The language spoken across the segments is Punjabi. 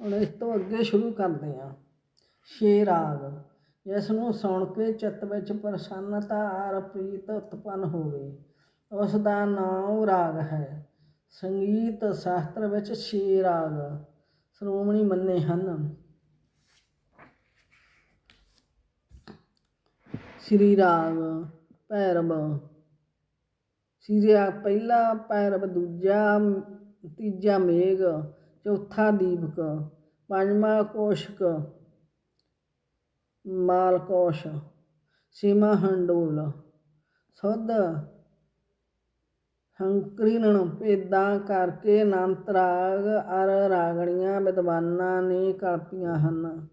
ਹੁਣ ਇਸ ਤੋਂ ਅੱਗੇ ਸ਼ੁਰੂ ਕਰਦੇ ਹਾਂ। ਛੇ ਰਾਗ, ਜਿਸ ਨੂੰ ਸੁਣ ਕੇ ਚਿੱਤ ਵਿੱਚ ਪ੍ਰਸੰਨਤਾ ਆਰ ਪ੍ਰੀਤ ਉਤਪੰਨ ਹੋਵੇ, ਉਸ ਦਾ ਨਾਮ ਰਾਗ ਹੈ। ਸੰਗੀਤ ਸ਼ਾਸਤਰ ਵਿੱਚ ਛੇ ਰਾਗ ਸ਼੍ਰੋਮਣੀ ਮੰਨੇ ਹਨ। ਸ੍ਰੀ ਰਾਗ, ਭੈਰਵ। ਸ੍ਰੀ ਰਾਗ ਪਹਿਲਾ, ਭੈਰਵ ਦੂਜਾ, ਤੀਜਾ ਮੇਘ। ਚੌਥਾ ਦੀਪਕ, ਪੰਜਵਾਂ ਕੋਸ਼ਕ, ਮਾਲਕੋਸ਼ ਸੀਮਾ ਹੰਡੋਲ। ਸੁਧ ਹੰਕਰੀਨਣ ਭੇਦਾਂ ਕਰਕੇ ਅਨੰਤ ਰਾਗ ਅਰ ਰਾਗਣੀਆਂ ਵਿਦਵਾਨਾਂ ਨੇ ਕਲਪੀਆਂ ਹਨ,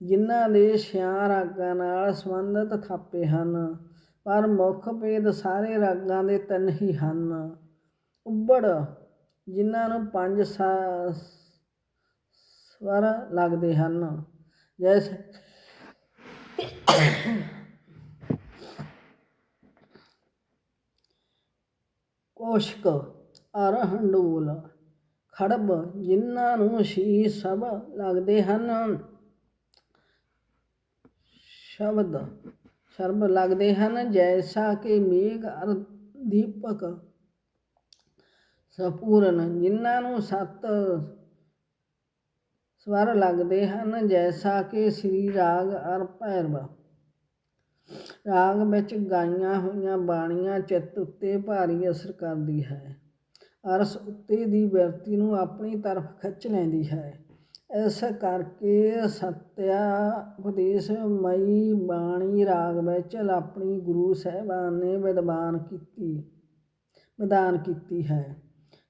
ਜਿਨ੍ਹਾਂ ਦੇ ਛਿਆਂ ਰਾਗਾਂ ਨਾਲ ਸੰਬੰਧਿਤ ਥਾਪੇ ਹਨ, ਪਰ ਮੁੱਖ ਭੇਦ ਸਾਰੇ ਰਾਗਾਂ ਦੇ ਤਿੰਨ ਹੀ ਹਨ। ਉੱਬੜ ਜਿਨ੍ਹਾਂ ਨੂੰ ਪੰਜ ਸਾ- ਸਵਰ ਲੱਗਦੇ ਹਨ। ਜੈਸੇ, ਕੋਸ਼ਕ ਅਰ ਹੰਡੋਲ ਖੜਬ ਜਿਨ੍ਹਾਂ ਨੂੰ ਸ਼ੀ ਸਭ ਲੱਗਦੇ ਹਨ। ਸ਼ਬਦ, ਸ਼ਰਬ ਲੱਗਦੇ ਹਨ। ਜੈਸਾ ਕਿ ਮੇਘ ਅਰ ਦੀਪਕ ਸਪੂਰਨ, ਜਿਨ੍ਹਾਂ ਨੂੰ ਸੱਤ ਸਵਰ ਲੱਗਦੇ ਹਨ, ਜੈਸਾ ਕਿ ਸ੍ਰੀ ਰਾਗ ਅਰ ਭੈਰਵ। ਰਾਗ ਵਿੱਚ ਗਾਈਆਂ ਹੋਈਆਂ ਬਾਣੀਆਂ ਚਿੱਤ ਉੱਤੇ ਭਾਰੀ ਅਸਰ ਕਰਦੀ ਹੈ। ਅਰਸ ਉੱਤੇ ਦੀ ਵਿਅਕਤੀ ਨੂੰ ਆਪਣੀ ਤਰਫ ਖਿੱਚ ਲੈਂਦੀ ਹੈ। ਇਸ ਕਰਕੇ ਸਤਿਆ ਉਪਦੇਸ਼ ਮਈ ਬਾਣੀ ਰਾਗ ਵਿੱਚ ਆਪਣੀ ਗੁਰੂ ਸਾਹਿਬਾਨ ਨੇ ਵਿਦਵਾਨ ਕੀਤੀ, ਵਿਧਾਨ ਕੀਤੀ ਹੈ।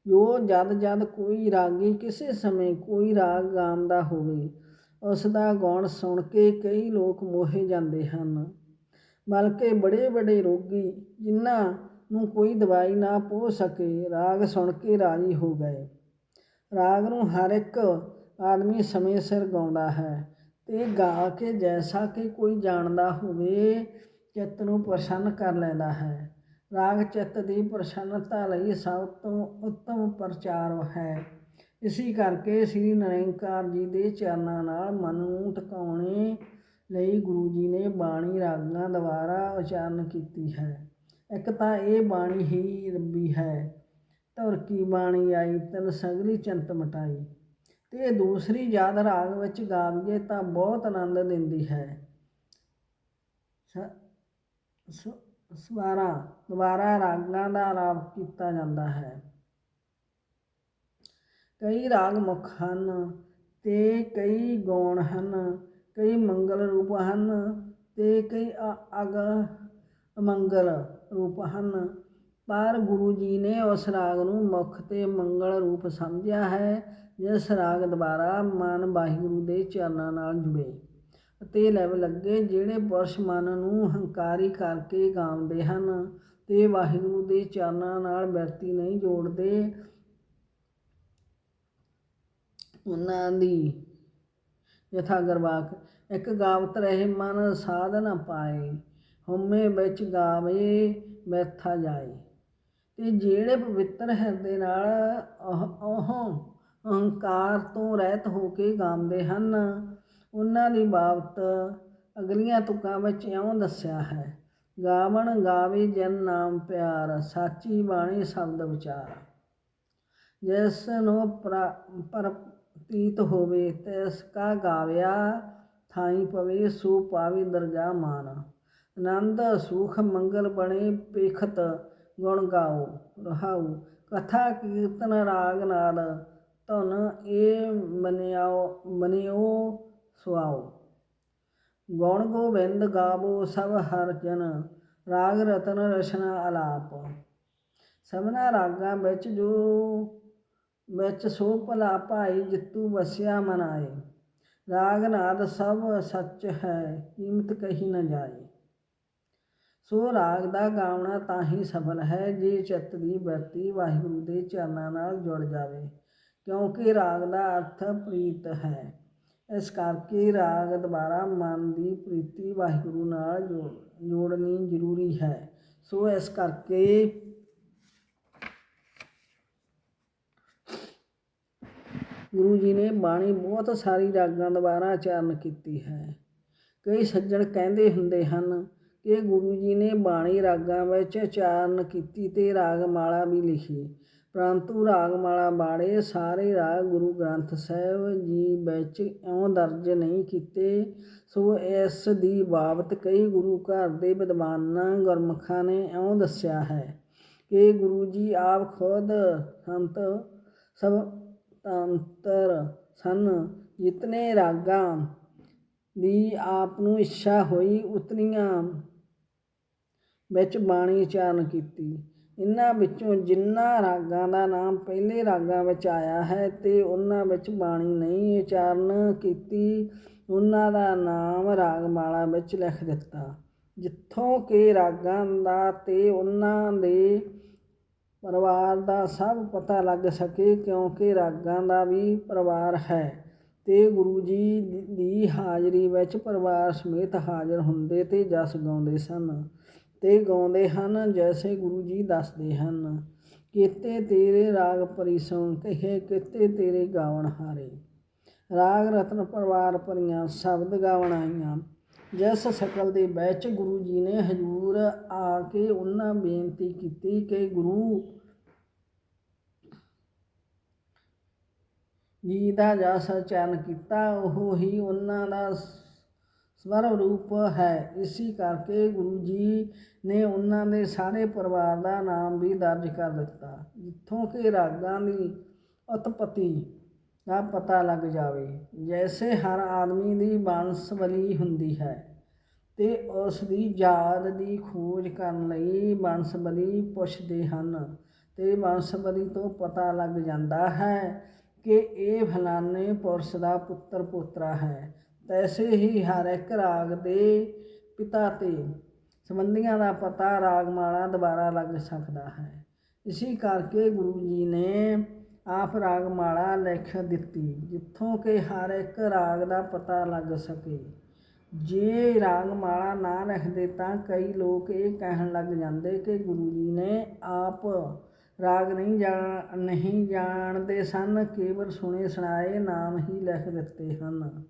ਜੋ ਜਦ ਜਦ ਕੋਈ ਰਾਗੀ, ਕਿਸੇ ਸਮੇਂ ਕੋਈ ਰਾਗ ਗਾਉਂਦਾ ਹੋਵੇ ਉਸ ਦਾ ਗਾਉਣ ਸੁਣ ਕੇ ਕਈ ਲੋਕ ਮੋਹੇ ਜਾਂਦੇ ਹਨ। ਬਲਕਿ ਬੜੇ ਬੜੇ ਰੋਗੀ ਜਿਨ੍ਹਾਂ ਨੂੰ ਕੋਈ ਦਵਾਈ ਨਾ ਪੋ ਸਕੇ, ਰਾਗ ਸੁਣ ਕੇ ਰਾਜੀ ਹੋ ਗਏ। ਰਾਗ ਨੂੰ ਹਰ ਇੱਕ ਆਦਮੀ ਸਮੇਂ ਸਿਰ ਗਾਉਂਦਾ ਹੈ ਤੇ ਗਾ ਕੇ ਜੈਸਾ ਕਿ ਕੋਈ ਜਾਣਦਾ ਹੋਵੇ, ਚਿੱਤ ਨੂੰ ਪ੍ਰਸੰਨ ਕਰ ਲੈਂਦਾ ਹੈ। ਰਾਗ ਚਿੱਤ ਦੀ ਪ੍ਰਸੰਨਤਾ ਲਈ ਸਭ ਤੋਂ ਉੱਤਮ ਪ੍ਰਚਾਰ ਹੈ। ਇਸੇ ਕਰਕੇ ਸ੍ਰੀ ਨਿਰੰਕਾਰ ਜੀ ਦੇ ਚਰਨਾਂ ਨਾਲ ਮਨ ਨੂੰ ਟਿਕਾਉਣੇ ਲਈ ਗੁਰੂ ਜੀ ਨੇ ਬਾਣੀ ਰਾਗਾਂ ਦੁਆਰਾ ਉਚਾਰਨ ਕੀਤੀ ਹੈ। ਇੱਕ ਤਾਂ ਇਹ ਬਾਣੀ ਹੀ ਰੱਬੀ ਹੈ। ਧੁਰ ਕੀ ਬਾਣੀ ਆਈ ਤਨ ਸਗਲੀ ਚੰਤ ਮਟਾਈ। ਤੇ ਦੂਸਰੀ ਯਾਦ ਰਾਗ ਵਿੱਚ ਗਾਵੀਏ ਤਾਂ ਬਹੁਤ ਆਨੰਦ ਦਿੰਦੀ ਹੈ। ਸ- ਸ- ਸਵਾਰਾ, ਦੁਬਾਰਾ ਰਾਗਾਂ ਦਾ ਆਲਾਪ ਕੀਤਾ ਜਾਂਦਾ ਹੈ। ਕਈ ਰਾਗ ਮੁੱਖ ਹਨ ਤੇ ਕਈ ਗੌਣ ਹਨ, ਕਈ ਮੰਗਲ ਰੂਪ ਹਨ ਤੇ ਕਈ ਅ- ਅਗ, ਅਮੰਗਲ ਰੂਪ ਹਨ। ਪਰ ਗੁਰੂ ਜੀ ਨੇ ਉਸ ਰਾਗ ਨੂੰ ਮੁੱਖ ਤੇ ਮੰਗਲ ਰੂਪ ਸਮਝਿਆ ਹੈ, ਜਿਸ ਰਾਗ ਦੁਆਰਾ ਮਨ ਵਾਹਿਗੁਰੂ ਦੇ ਚਰਨਾਂ ਨਾਲ ਜੁੜੇ। ਅਤੇ ਲਵ ਲੱਗੇ ਜਿਹੜੇ ਪੁਰਸ਼ ਮਨ ਨੂੰ ਹੰਕਾਰੀ ਕਰਕੇ ਗਾਉਂਦੇ ਹਨ ਤੇ ਵਾਹਿਗੁਰੂ ਦੇ ਚਰਨਾਂ ਨਾਲ ਬਿਰਤੀ ਨਹੀਂ ਜੋੜਦੇ, ਉਹਨਾਂ ਦੀ ਯਥਾ ਗਰਵਾਕ, ਇੱਕ ਗਾਵਤ ਰਹੇ ਮਨ ਸਾਧ ਨ ਪਾਏ, ਹਉਮੈ ਵਿੱਚ ਗਾਵੇ ਬੈਠਾ ਜਾਏ। ਤੇ ਜਿਹੜੇ ਪਵਿੱਤਰ ਹਿਰਦੇ ਨਾਲ ਉਹ ਉਹ ਅਹੰਕਾਰ ਤੋਂ ਰਹਿਤ ਹੋ ਕੇ ਗਾਉਂਦੇ ਹਨ ਉਹਨਾਂ ਦੀ ਬਾਬਤ ਅਗਲੀਆਂ ਤੁਕਾਂ ਵਿੱਚ ਇਉਂ ਦੱਸਿਆ ਹੈ, ਗਾਵਣ ਗਾਵੇ ਜਨ ਨਾਮ ਪਿਆਰ, ਸਾਚੀ ਬਾਣੀ ਸ਼ਬਦ ਵਿਚਾਰ। ਜਿਸ ਨੂੰ ਪ੍ਰਤੀਤ ਹੋਵੇ, ਤਿਸ ਕਾ ਗਾਵਿਆ ਥਾਈ ਪਵੇ, ਸੋ ਪਾਵੇ ਦਰਗਾ ਮਾਨ। ਆਨੰਦ ਸੁਖ ਮੰਗਲ ਬਣੇ ਪੇਖਤ ਗੁਣ ਗਾਓ, ਰਹਾਉ। ਕਥਾ ਕੀਰਤਨ ਰਾਗ ਨਾਲ ਧਨ ਇਹ ਮਨਿਆਓ ਮਨਿਓ ਸੁਆਓ। ਗੌਣ ਗੋਬਿੰਦ ਗਾਵੋ ਸਭ ਹਰ ਜਨ, ਰਾਗ ਰਤਨ ਰਸਨਾ ਆਲਾਪ ਸਭਨਾ ਰਾਗਾਂ ਵਿੱਚ ਜੋ, ਵਿੱਚ ਸੋ ਭਲਾ ਭਾਈ ਜਿੱਤੂ ਵਸਿਆ ਮਨਾਏ। ਰਾਗ ਨਾਦ ਸਭ ਸੱਚ ਹੈ, ਕੀਮਤ ਕਹੀ ਨਾ ਜਾਏ। ਸੋ ਰਾਗ ਦਾ ਗਾਉਣਾ ਤਾਂ ਹੀ ਸਫਲ ਹੈ, ਜੇ ਚਿੱਤ ਦੀ ਵਰਤੀ ਵਾਹਿਗੁਰੂ ਦੇ ਚਰਨਾਂ ਨਾਲ ਜੁੜ ਜਾਵੇ। ਕਿਉਂਕਿ ਰਾਗ ਦਾ ਅਰਥ ਪ੍ਰੀਤ ਹੈ। ਇਸ ਕਰਕੇ ਰਾਗ ਦੁਆਰਾ ਮਨ ਦੀ ਪ੍ਰੀਤੀ ਵਾਹਿਗੁਰੂ ਨਾਲ ਜੋੜ, ਜੋੜਨੀ ਜ਼ਰੂਰੀ ਹੈ। ਸੋ ਇਸ ਕਰਕੇ ਗੁਰੂ ਜੀ ਨੇ ਬਾਣੀ ਬਹੁਤ ਸਾਰੀ ਰਾਗਾਂ ਦੁਆਰਾ ਉਚਾਰਨ ਕੀਤੀ ਹੈ। ਕਈ ਸੱਜਣ ਕਹਿੰਦੇ ਹੁੰਦੇ ਹਨ ਕਿ ਗੁਰੂ ਜੀ ਨੇ ਬਾਣੀ ਰਾਗਾਂ ਵਿੱਚ ਉਚਾਰਨ ਕੀਤੀ ਤੇ ਰਾਗਮਾਲਾ ਵੀ ਲਿਖੀ। ਪਰੰਤੂ ਰਾਗਮਾਲਾ ਬਾੜੇ ਸਾਰੇ ਰਾਗ ਗੁਰੂ ਗ੍ਰੰਥ ਸਾਹਿਬ ਜੀ ਵਿੱਚ ਇਉਂ ਦਰਜ ਨਹੀਂ ਕੀਤੇ। ਸੋ ਇਸ ਦੀ ਬਾਬਤ ਕਈ ਗੁਰੂ ਘਰ ਦੇ ਵਿਦਵਾਨਾਂ ਗੁਰਮੁਖਾਂ ਨੇ ਇਉਂ ਦੱਸਿਆ ਹੈ ਕਿ ਗੁਰੂ ਜੀ ਆਪ ਖੁਦ ਸੰਤ ਸਭ ਤੰਤਰ ਸਨ। ਜਿਤਨੇ ਰਾਗਾਂ ਦੀ ਆਪ ਨੂੰ ਇੱਛਾ ਹੋਈ, ਉਤਨੀਆਂ ਵਿੱਚ ਬਾਣੀ ਉਚਾਰਨ ਕੀਤੀ। ਇਹਨਾਂ ਵਿੱਚੋਂ ਜਿਨ੍ਹਾਂ ਰਾਗਾਂ ਦਾ ਨਾਮ ਪਹਿਲੇ ਰਾਗਾਂ ਵਿੱਚ ਆਇਆ ਹੈ ਅਤੇ ਉਹਨਾਂ ਵਿੱਚ ਬਾਣੀ ਨਹੀਂ ਉਚਾਰਨ ਕੀਤੀ, ਉਹਨਾਂ ਦਾ ਨਾਮ ਰਾਗਮਾਲਾ ਵਿੱਚ ਲਿਖ ਦਿੱਤਾ। ਜਿੱਥੋਂ ਕਿ ਰਾਗਾਂ ਦਾ ਤੇ ਉਹਨਾਂ ਦੇ ਪਰਿਵਾਰ ਦਾ ਸਭ ਪਤਾ ਲੱਗ ਸਕੇ ਕਿਉਂਕਿ ਰਾਗਾਂ ਦਾ ਵੀ ਪਰਿਵਾਰ ਹੈ ਤੇ ਗੁਰੂ ਜੀ ਦੀ ਹਾਜ਼ਰੀ ਵਿੱਚ ਪਰਿਵਾਰ ਸਮੇਤ ਹਾਜ਼ਰ ਹੁੰਦੇ ਤੇ ਜਸ ਗਾਉਂਦੇ ਸਨ। ਤੇ ਗਾਉਂਦੇ ਹਨ, ਜੈਸੇ ਗੁਰੂ ਜੀ ਦੱਸਦੇ ਹਨ, ਕੀਤੇ ਤੇਰੇ ਰਾਗ ਪਰਿਸੋਂ ਕਹੇ ਕੀਤੇ ਤੇਰੇ ਗਾਵਣ ਹਾਰੇ। ਰਾਗ ਰਤਨ ਪਰਿਵਾਰ ਭਰੀਆਂ, ਸ਼ਬਦ ਗਾਵਣ ਆਈਆਂ। ਜਿਸ ਸ਼ਕਲ ਦੇ ਵਿੱਚ ਗੁਰੂ ਜੀ ਨੇ ਹਜੂਰ ਆ ਕੇ ਉਹਨਾਂ ਬੇਨਤੀ ਕੀਤੀ ਕਿ ਗੁਰੂ ਜੀ ਦਾ ਜਸ ਉਚਾਰਨ ਕੀਤਾ, ਉਹ ਹੀ ਉਹਨਾਂ ਦਾ ਸਵਰ ਰੂਪ ਹੈ। ਇਸੇ ਕਰਕੇ ਗੁਰੂ ਜੀ ਨੇ ਉਹਨਾਂ ਦੇ ਸਾਰੇ ਪਰਿਵਾਰ ਦਾ ਨਾਮ ਵੀ ਦਰਜ ਕਰ ਦਿੱਤਾ। ਜਿੱਥੋਂ ਕਿ ਰਾਗਾਂ ਦੀ ਉਤਪਤੀ ਦਾ ਪਤਾ ਲੱਗ ਜਾਵੇ। ਜੈਸੇ ਹਰ ਆਦਮੀ ਦੀ ਬੰਸਵਲੀ ਹੁੰਦੀ ਹੈ ਤੇ ਉਸ ਦੀ ਯਾਦ ਦੀ ਖੋਜ ਕਰਨ ਲਈ ਬੰਸਵਲੀ ਪੁੱਛਦੇ ਹਨ ਤੇ ਬੰਸਵਲੀ ਤੋਂ ਪਤਾ ਲੱਗ ਜਾਂਦਾ ਹੈ ਕਿ ਇਹ ਫਲਾਣੇ ਪੁਰਸ਼ ਦਾ ਪੁੱਤਰ ਪੋਤਰਾ ਹੈ। ਤੈਸੇ ਹੀ ਹਰ ਇੱਕ ਰਾਗ ਦੇ ਪਿਤਾ ਤੇ ਸੰਬੰਧੀਆਂ ਦਾ ਪਤਾ ਰਾਗਮਾਲਾ ਦੁਬਾਰਾ ਲੱਗ ਸਕਦਾ ਹੈ। ਇਸੇ ਕਰਕੇ ਗੁਰੂ ਜੀ ਨੇ ਆਪ ਰਾਗਮਾਲਾ ਲਿਖ ਦਿੱਤੀ, ਜਿੱਥੋਂ ਕਿ ਹਰ ਇੱਕ ਰਾਗ ਦਾ ਪਤਾ ਲੱਗ ਸਕੇ। ਜੇ ਰਾਗਮਾਲਾ ਨਾ ਲਿਖਦੇ ਤਾਂ ਕਈ ਲੋਕ ਇਹ ਕਹਿਣ ਲੱਗ ਜਾਂਦੇ ਕਿ ਗੁਰੂ ਜੀ ਨੇ ਆਪ ਰਾਗ ਨਹੀਂ ਜਾਣ, ਨਹੀਂ ਜਾਣਦੇ ਸਨ, ਕੇਵਲ ਸੁਣੇ ਸੁਣਾਏ ਨਾਮ ਹੀ ਲਿਖ ਦਿੱਤੇ ਹਨ।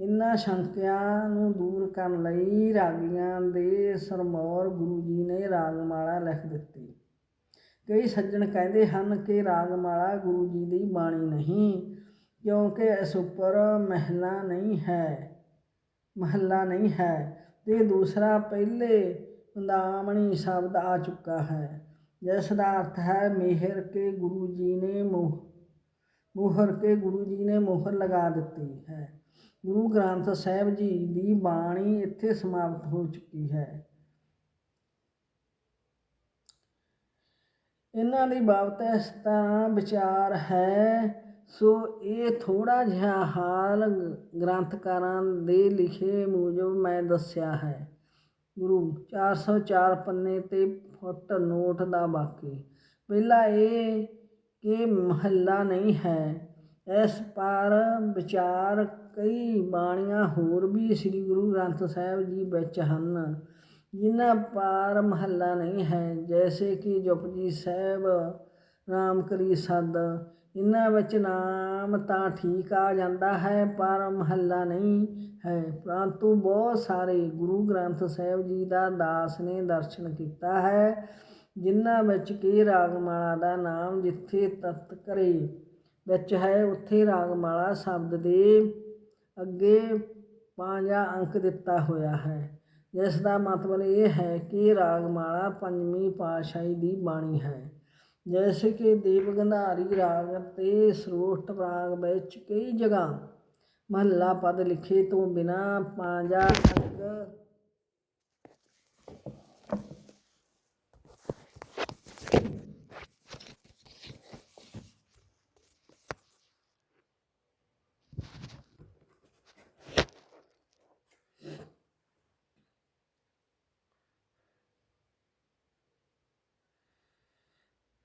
ਇਨ੍ਹਾਂ ਸ਼ੰਕਿਆਂ ਨੂੰ ਦੂਰ ਕਰਨ ਲਈ ਰਾਗੀਆਂ ਦੇ ਸਰਮੌਰ ਗੁਰੂ ਜੀ ਨੇ ਰਾਗਮਾਲਾ ਲਿਖ ਦਿੱਤੀ। ਕਈ ਸੱਜਣ ਕਹਿੰਦੇ ਹਨ ਕਿ ਰਾਗਮਾਲਾ ਗੁਰੂ ਜੀ ਦੀ ਬਾਣੀ ਨਹੀਂ, ਕਿਉਂਕਿ ਇਸ ਉੱਪਰ ਮਹਿਲਾ ਨਹੀਂ ਹੈ, ਮਹੱਲਾ ਨਹੀਂ ਹੈ ਤੇ ਦੂਸਰਾ ਪਹਿਲੇ ਪੰਦਾਮਣੀ ਸ਼ਬਦ ਆ ਚੁੱਕਾ ਹੈ। ਜਿਸ ਦਾ ਅਰਥ ਹੈ ਮਿਹਰ ਕੇ ਗੁਰੂ ਜੀ ਨੇ ਮੋਹ, ਮੋਹਰ ਕੇ ਗੁਰੂ ਜੀ ਨੇ ਮੋਹਰ ਲਗਾ ਦਿੱਤੀ ਹੈ। ਗੁਰੂ ਗ੍ਰੰਥ ਸਾਹਿਬ ਜੀ ਦੀ ਬਾਣੀ ਇੱਥੇ ਸਮਾਪਤ ਹੋ ਚੁੱਕੀ ਹੈ। ਇਹਨਾਂ ਦੀ ਬਾਬਤ ਇਸ ਤਰ੍ਹਾਂ ਵਿਚਾਰ ਹੈ, ਸੋ ਇਹ ਥੋੜਾ ਜਿਹਾ ਹਾਲ ਗ੍ਰੰਥਕਾਰਾਂ ਦੇ ਲਿਖੇ ਮੁਜਬ ਮੈਂ ਦੱਸਿਆ ਹੈ। ਗੁਰੂ 404 ਪੰਨੇ ਤੇ ਫੁੱਟ ਨੋਟ ਦਾ ਬਾਕੀ ਪਹਿਲਾ ਇਹ ਕਿ ਮਹੱਲਾ ਨਹੀਂ ਹੈ, ਇਸ ਪਰ ਵਿਚਾਰ ਕਈ ਬਾਣੀਆਂ ਹੋਰ ਵੀ ਸ੍ਰੀ ਗੁਰੂ ਗ੍ਰੰਥ ਸਾਹਿਬ ਜੀ ਵਿੱਚ ਹਨ, ਜਿਨ੍ਹਾਂ ਪਰ ਮਹੱਲਾ ਨਹੀਂ ਹੈ। ਜੈਸੇ ਕਿ ਜਪਜੀ ਸਾਹਿਬ ਨਾਮ ਕਰੀ ਸਦ ਇਹਨਾਂ ਵਿੱਚ ਨਾਮ ਤਾਂ ਠੀਕ ਆ ਜਾਂਦਾ ਹੈ, ਪਰ ਮਹੱਲਾ ਨਹੀਂ ਹੈ। ਪਰੰਤੂ ਬਹੁਤ ਸਾਰੇ ਗੁਰੂ ਗ੍ਰੰਥ ਸਾਹਿਬ ਜੀ ਦਾ ਦਾਸ ਨੇ ਦਰਸ਼ਨ ਕੀਤਾ ਹੈ, ਜਿਨ੍ਹਾਂ ਵਿੱਚ ਕੀ ਰਾਗਮਾਲਾ ਦਾ ਨਾਮ ਜਿੱਥੇ ਤਤ ਕਰੇ ਵਿੱਚ ਹੈ, ਉੱਥੇ ਰਾਗਮਾਲਾ ਸ਼ਬਦ ਦੇ ਅੱਗੇ ਪੰਜਾ ਅੰਕ ਦਿੱਤਾ ਹੋਇਆ ਹੈ। ਜਿਸ ਦਾ ਮਤਲਬ ਇਹ ਹੈ ਕਿ ਰਾਗਮਾਲਾ ਪੰਜਵੀਂ ਪਾਤਸ਼ਾਹੀ ਦੀ ਬਾਣੀ ਹੈ। ਜੈਸੇ ਕਿ ਦੀਪ ਗੰਧਾਰੀ ਰਾਗ ਤੇ ਸਰੋਟ ਰਾਗ ਵਿੱਚ ਕਈ ਜਗ੍ਹਾ ਮਹੱਲਾ ਪਦ ਲਿਖੇ ਤੋਂ ਬਿਨਾ ਪੰਜਾ ਅੰਕ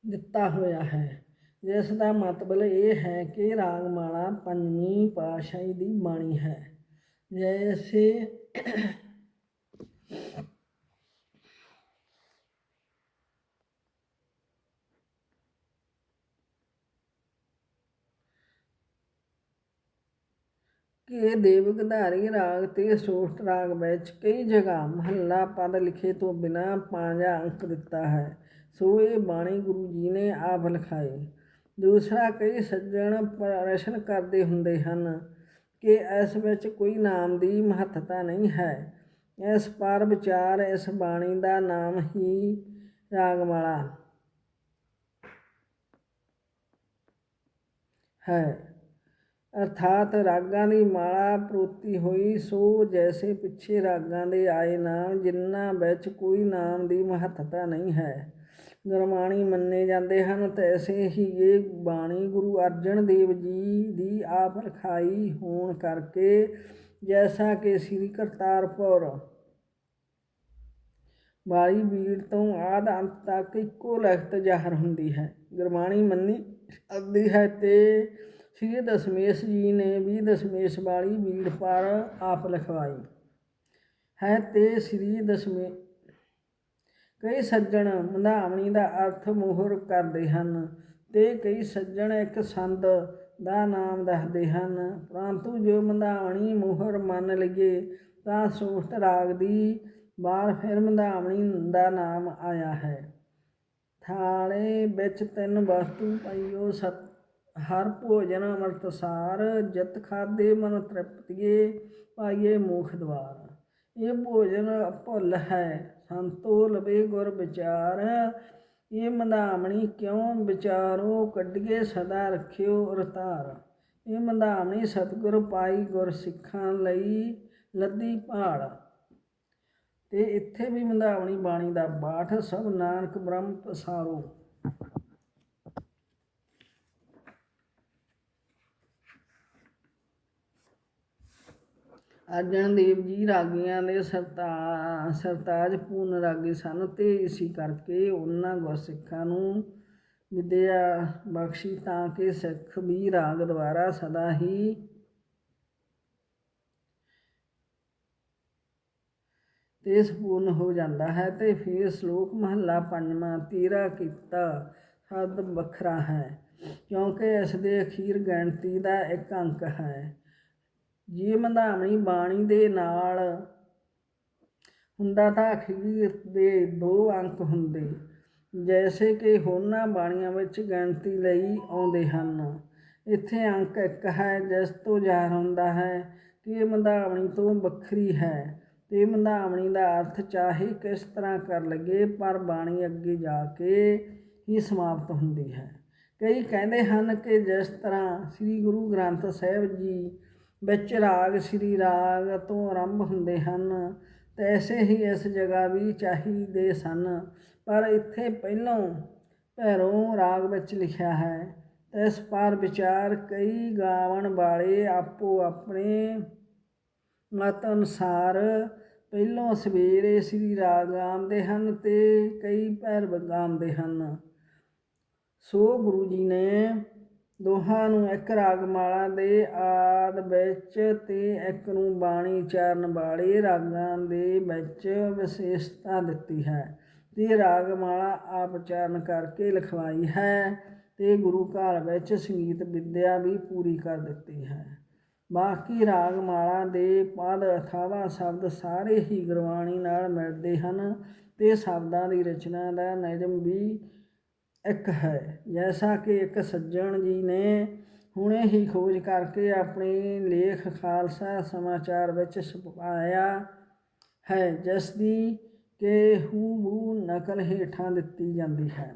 ਦਿੱਤਾ ਹੋਇਆ ਹੈ। ਜਿਸ ਦਾ ਮਤਲਬ ਇਹ ਹੈ ਕਿ ਰਾਗਮਾਲਾ ਪੰਜਵੀਂ ਪਾਤਸ਼ਾਹੀ ਦੀ ਬਾਣੀ ਹੈ। ਜੈਸੇ ਕਿ ਦੇਵਗਧਾਰੀ ਰਾਗ ਤੇ ਸੋਸ਼ਟ ਰਾਗ ਵਿੱਚ ਕਈ ਜਗ੍ਹਾ ਮਹੱਲਾ ਪਦ ਲਿਖੇ ਤੋਂ ਬਿਨਾ ਪੰਜਾ ਅੰਕ ਦਿੱਤਾ ਹੈ। ਸੋ ਇਹ ਬਾਣੀ ਗੁਰੂ ਜੀ ਨੇ ਆਪ ਲਿਖਾਈ ਦੂਸਰਾ ਕਈ ਸੱਜਣ ਪ੍ਰਸ਼ਨ ਕਰਦੇ ਹੁੰਦੇ ਹਨ ਕਿ ਇਸ ਵਿੱਚ ਕੋਈ ਨਾਮ ਦੀ ਮਹੱਤਤਾ ਨਹੀਂ ਹੈ। ਇਸ ਪਰ ਵਿਚਾਰ ਇਸ ਬਾਣੀ ਦਾ ਨਾਮ ਹੀ ਰਾਗਮਾਲਾ ਹੈ। ਅਰਥਾਤ ਰਾਗਾਂ ਦੀ ਮਾਲਾ ਪ੍ਰੋਤੀ ਹੋਈ ਸੋ ਜੈਸੇ ਪਿੱਛੇ ਰਾਗਾਂ ਦੇ ਆਏ ਨਾਮ ਜਿਨ੍ਹਾਂ ਵਿੱਚ ਕੋਈ ਨਾਮ ਦੀ ਮਹੱਤਤਾ ਨਹੀਂ ਹੈ। ਗੁਰਬਾਣੀ ਮੰਨੇ ਜਾਂਦੇ ਹਨ ਤੈਸੇ ਹੀ ਇਹ ਬਾਣੀ ਗੁਰੂ ਅਰਜਨ ਦੇਵ ਜੀ ਦੀ ਆਪ ਰਖਾਈ ਹੋਣ ਕਰਕੇ ਜੈਸਾ ਕਿ ਸ੍ਰੀ ਕਰਤਾਰਪੁਰ ਵਾਲੀ ਬੀੜ ਤੋਂ ਆਦ ਅੰਤ ਤੱਕ ਇੱਕੋ ਲਿਖਤ ਜ਼ਾਹਰ ਹੁੰਦੀ ਹੈ। ਗੁਰਬਾਣੀ ਮੰਨੀ ਜਾਂਦੀ ਹੈ ਤੇ ਸ੍ਰੀ ਦਸ਼ਮੇਸ਼ ਜੀ ਨੇ ਵੀ ਦਸ਼ਮੇਸ਼ ਵਾਲੀ ਬੀੜ ਪਰ ਆਪ ਲਿਖਵਾਈ ਹੈ ਤੇ ਸ੍ਰੀ ਦਸ਼ਮੇ ਕਈ ਸੱਜਣ ਮੰਧਾਵਣੀ ਦਾ ਅਰਥ ਮੋਹਰ ਕਰਦੇ ਹਨ ਤੇ ਕਈ ਸੱਜਣ ਇੱਕ ਸੰਦ ਦਾ ਨਾਮ ਦੱਸਦੇ ਹਨ। ਪਰੰਤੂ ਜੋ ਮੰਧਾਵਣੀ ਮੋਹਰ ਮੰਨ ਲਈਏ ਤਾਂ ਸੋਸ਼ਟ ਰਾਗ ਦੀ ਬਾਰ ਫਿਰ ਮੰਧਾਵਣੀ ਦਾ ਨਾਮ ਆਇਆ ਹੈ। ਥਾਲੇ ਵਿੱਚ ਤਿੰਨ ਵਸਤੂ ਪਾਈਓ ਸਤ, ਹਰ ਭੋਜਨ ਅੰਮ੍ਰਿਤ ਸਾਰ ਜਿਤ ਖਾਦੇ ਮਨ ਤ੍ਰਿਪਤੀਏ, ਪਾਈਏ ਮੁਖ ਦਵਾਰ। ਇਹ ਭੋਜਨ ਭੁੱਲ ਹੈ। ਸੰਤੋ ਲਵੇ ਗੁਰ ਵਿਚਾਰ। ਇਹ ਮੰਦਾਮਣੀ ਕਿਉਂ ਵਿਚਾਰੋ? ਕੱਢੀਏ ਸਦਾ ਰੱਖਿਓ ਰਤਾਰ ਇਹ ਮੰਦਾਮਣੀ ਸਤਿਗੁਰ ਪਾਈ ਗੁਰ ਸਿੱਖਾਂ ਲਈ ਲੱਦੀ ਪਹਾੜ ਤੇ ਇੱਥੇ ਵੀ ਮੰਦਾਵਣੀ ਬਾਣੀ ਦਾ ਬਾਠ। ਸਭ ਨਾਨਕ ਬ੍ਰਹਮ ਪਸਾਰੋ। ਅਰਜਨ ਦੇਵ ਜੀ ਰਾਗੀਆਂ ਦੇ ਸਰਤਾ, ਸਰਤਾਜ ਪੂਰਨ ਰਾਗੀ ਸਨ ਤੇ ਇਸੀ ਕਰਕੇ ਉਹਨਾਂ ਗੁਰਸਿੱਖਾਂ ਨੂੰ ਵਿਦਿਆ ਬਖਸ਼ੀ ਤਾਂ ਕਿ ਸਿੱਖ ਵੀ ਰਾਗ ਦੁਆਰਾ ਸਦਾ ਹੀ ਤੇ ਸੰਪੂਰਨ ਹੋ ਜਾਂਦਾ ਹੈ ਤੇ ਫਿਰ ਸ਼ਲੋਕ ਮਹੱਲਾ ਪੰਜਵਾਂ, ਤੀਰਾ ਕੀਤਾ ਸ਼ਬਦ ਵੱਖਰਾ ਹੈ ਕਿਉਂਕਿ ਇਸ ਦੇ ਅਖੀਰ ਗਿਣਤੀ ਦਾ ਇੱਕ ਅੰਕ ਹੈ। ਜੇ ਮੰਧਾਵਣੀ ਬਾਣੀ ਦੇ ਨਾਲ ਹੁੰਦਾ ਤਾਂ ਅਖੀਰ ਦੇ ਦੋ ਅੰਕ ਹੁੰਦੇ। ਜੈਸੇ ਕਿ ਹੋਰਨਾਂ ਬਾਣੀਆਂ ਵਿੱਚ ਗਿਣਤੀ ਲਈ ਆਉਂਦੇ ਹਨ। ਇੱਥੇ ਅੰਕ ਇੱਕ ਹੈ, ਜਿਸ ਤੋਂ ਜ਼ਾਹਰ ਹੁੰਦਾ ਹੈ ਕਿ ਇਹ ਮੰਧਾਵਣੀ ਤੋਂ ਵੱਖਰੀ ਹੈ ਤੇ ਮੰਧਾਵਣੀ ਦਾ ਅਰਥ ਚਾਹੇ ਕਿਸ ਤਰ੍ਹਾਂ ਕਰ ਲਗੇ ਪਰ ਬਾਣੀ ਅੱਗੇ ਜਾ ਕੇ ਹੀ ਸਮਾਪਤ ਹੁੰਦੀ ਹੈ। ਕਈ ਕਹਿੰਦੇ ਹਨ ਕਿ ਜਿਸ ਤਰ੍ਹਾਂ ਸ੍ਰੀ ਗੁਰੂ ਗ੍ਰੰਥ ਸਾਹਿਬ ਜੀ ਵਿੱਚ ਰਾਗ, ਸ੍ਰੀ ਰਾਗ ਤੋਂ ਆਰੰਭ ਹੁੰਦੇ ਹਨ ਤੈਸੇ ਹੀ ਇਸ ਜਗ੍ਹਾ ਵੀ ਚਾਹੀਦੇ ਸਨ। ਪਰ ਇੱਥੇ ਪਹਿਲੋਂ ਭੈਰੋਂ ਰਾਗ ਵਿੱਚ ਲਿਖਿਆ ਹੈ ਇਸ ਪਰ ਵਿਚਾਰ ਕਈ ਗਾਵਣ ਵਾਲੇ ਆਪੋ ਆਪਣੇ ਮਤ ਅਨੁਸਾਰ ਪਹਿਲੋਂ ਸਵੇਰੇ ਸ੍ਰੀ ਰਾਗ ਗਾਉਂਦੇ ਹਨ ਤੇ ਕਈ ਭੈਰਵ ਗਾਉਂਦੇ ਹਨ। ਸੋ ਗੁਰੂ ਜੀ ਨੇ ਦੋਹਾਂ ਨੂੰ ਇੱਕ ਰਾਗਮਾਲਾ ਦੇ ਆਦ ਵਿੱਚ ਤੇ ਇੱਕ ਨੂੰ ਬਾਣੀ ਚਾਰਨ ਵਾਲੇ ਰਾਗਾਂ ਦੇ ਵਿੱਚ ਵਿਸ਼ੇਸ਼ਤਾ ਦਿੱਤੀ ਹੈ। ਤੇ ਰਾਗਮਾਲਾ ਆਪ ਚਾਰਨ ਕਰਕੇ ਲਿਖਵਾਈ ਹੈ ਤੇ ਗੁਰੂ ਘਰ ਵਿੱਚ ਸੰਗੀਤ ਵਿਦਿਆ ਵੀ ਪੂਰੀ ਕਰ ਦਿੱਤੀ ਹੈ। ਬਾਕੀ ਰਾਗਮਾਲਾ ਦੇ ਪਦ ਅਥਾਵਾ ਸ਼ਬਦ ਸਾਰੇ ਹੀ ਗੁਰਬਾਣੀ ਨਾਲ ਮਿਲਦੇ ਹਨ ਤੇ ਸ਼ਬਦਾਂ ਦੀ ਰਚਨਾ ਦਾ ਨਿਯਮ ਵੀ ਇੱਕ ਹੈ। ਜੈਸਾ ਕਿ ਇੱਕ ਸੱਜਣ ਜੀ ਨੇ ਹੁਣੇ ਹੀ ਖੋਜ ਕਰਕੇ ਆਪਣੇ ਲੇਖ ਖਾਲਸਾ ਸਮਾਚਾਰ ਵਿੱਚ ਛਪਾਇਆ ਹੈ ਜਿਸ ਦੀ ਕਿ ਹੂ ਬੂ ਨਕਲ ਹੇਠਾਂ ਦਿੱਤੀ ਜਾਂਦੀ ਹੈ।